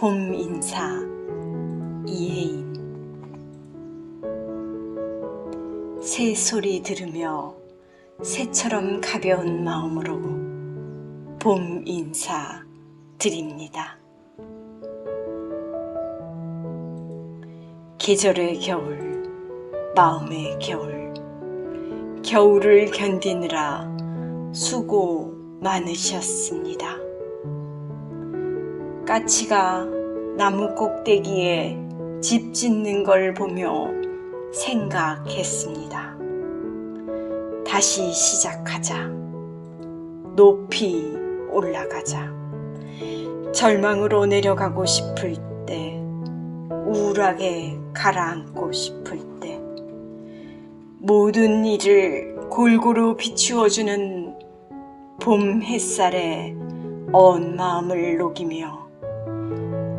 봄 인사 이혜인 새 소리 들으며 새처럼 가벼운 마음으로 봄 인사 드립니다. 계절의 겨울, 마음의 겨울, 겨울을 견디느라 수고 많으셨습니다. 까치가 나무 꼭대기에 집 짓는 걸 보며 생각했습니다. 다시 시작하자. 높이 올라가자. 절망으로 내려가고 싶을 때, 우울하게 가라앉고 싶을 때, 모든 일을 골고루 비추어주는 봄 햇살에 언 마음을 녹이며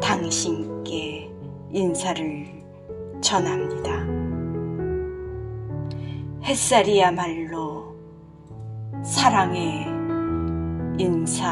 당신께 인사를 전합니다. 햇살이야말로 사랑의 인사입니다.